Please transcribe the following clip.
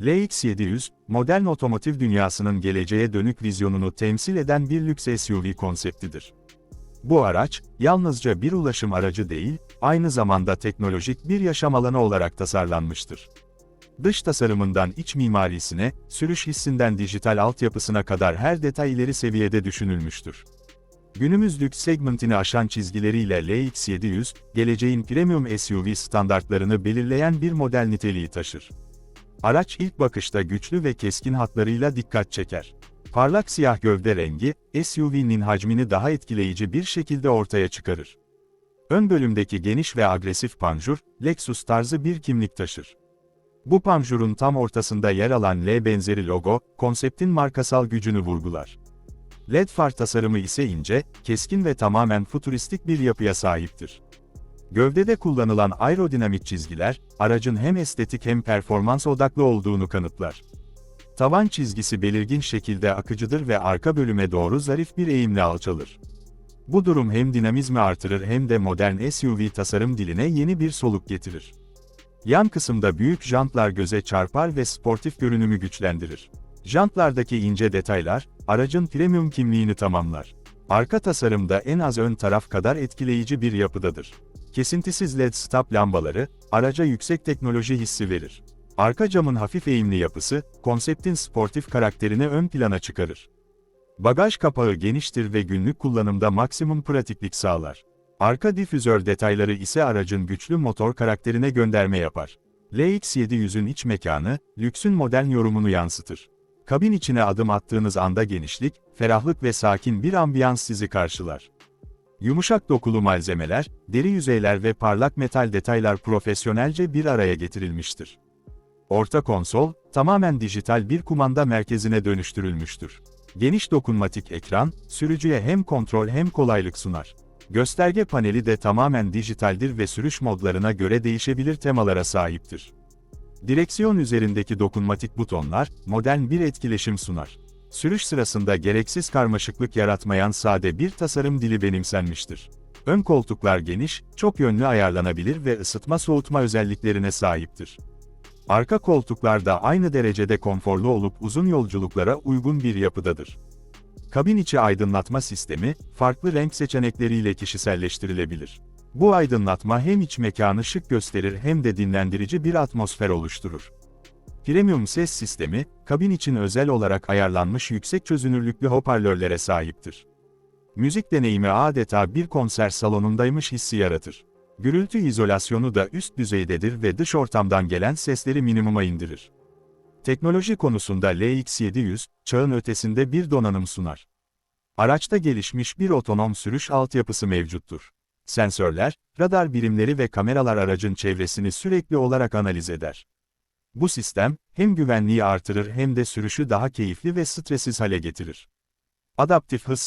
LX700, modern otomotiv dünyasının geleceğe dönük vizyonunu temsil eden bir lüks SUV konseptidir. Bu araç, yalnızca bir ulaşım aracı değil, aynı zamanda teknolojik bir yaşam alanı olarak tasarlanmıştır. Dış tasarımından iç mimarisine, sürüş hissinden dijital altyapısına kadar her detay ileri seviyede düşünülmüştür. Günümüz lüks segmentini aşan çizgileriyle LX700, geleceğin premium SUV standartlarını belirleyen bir model niteliği taşır. Araç ilk bakışta güçlü ve keskin hatlarıyla dikkat çeker. Parlak siyah gövde rengi, SUV'nin hacmini daha etkileyici bir şekilde ortaya çıkarır. Ön bölümdeki geniş ve agresif panjur, Lexus tarzı bir kimlik taşır. Bu panjurun tam ortasında yer alan L benzeri logo, konseptin markasal gücünü vurgular. LED far tasarımı ise ince, keskin ve tamamen futuristik bir yapıya sahiptir. Gövdede kullanılan aerodinamik çizgiler, aracın hem estetik hem performans odaklı olduğunu kanıtlar. Tavan çizgisi belirgin şekilde akıcıdır ve arka bölüme doğru zarif bir eğimle alçalır. Bu durum hem dinamizmi artırır hem de modern SUV tasarım diline yeni bir soluk getirir. Yan kısımda büyük jantlar göze çarpar ve sportif görünümü güçlendirir. Jantlardaki ince detaylar, aracın premium kimliğini tamamlar. Arka tasarımda en az ön taraf kadar etkileyici bir yapıdadır. Kesintisiz LED stop lambaları, araca yüksek teknoloji hissi verir. Arka camın hafif eğimli yapısı, konseptin sportif karakterini ön plana çıkarır. Bagaj kapağı geniştir ve günlük kullanımda maksimum pratiklik sağlar. Arka difüzör detayları ise aracın güçlü motor karakterine gönderme yapar. LX700'ün iç mekanı, lüksün modern yorumunu yansıtır. Kabin içine adım attığınız anda genişlik, ferahlık ve sakin bir ambiyans sizi karşılar. Yumuşak dokulu malzemeler, deri yüzeyler ve parlak metal detaylar profesyonelce bir araya getirilmiştir. Orta konsol, tamamen dijital bir kumanda merkezine dönüştürülmüştür. Geniş dokunmatik ekran, sürücüye hem kontrol hem kolaylık sunar. Gösterge paneli de tamamen dijitaldir ve sürüş modlarına göre değişebilir temalara sahiptir. Direksiyon üzerindeki dokunmatik butonlar, modern bir etkileşim sunar. Sürüş sırasında gereksiz karmaşıklık yaratmayan sade bir tasarım dili benimsenmiştir. Ön koltuklar geniş, çok yönlü ayarlanabilir ve ısıtma soğutma özelliklerine sahiptir. Arka koltuklar da aynı derecede konforlu olup uzun yolculuklara uygun bir yapıdadır. Kabin içi aydınlatma sistemi, farklı renk seçenekleriyle kişiselleştirilebilir. Bu aydınlatma hem iç mekanı şık gösterir hem de dinlendirici bir atmosfer oluşturur. Premium ses sistemi, kabin için özel olarak ayarlanmış yüksek çözünürlüklü hoparlörlere sahiptir. Müzik deneyimi adeta bir konser salonundaymış hissi yaratır. Gürültü izolasyonu da üst düzeydedir ve dış ortamdan gelen sesleri minimuma indirir. Teknoloji konusunda LX700, çağın ötesinde bir donanım sunar. Araçta gelişmiş bir otonom sürüş altyapısı mevcuttur. Sensörler, radar birimleri ve kameralar aracın çevresini sürekli olarak analiz eder. Bu sistem, hem güvenliği artırır hem de sürüşü daha keyifli ve stressiz hale getirir. Adaptif hız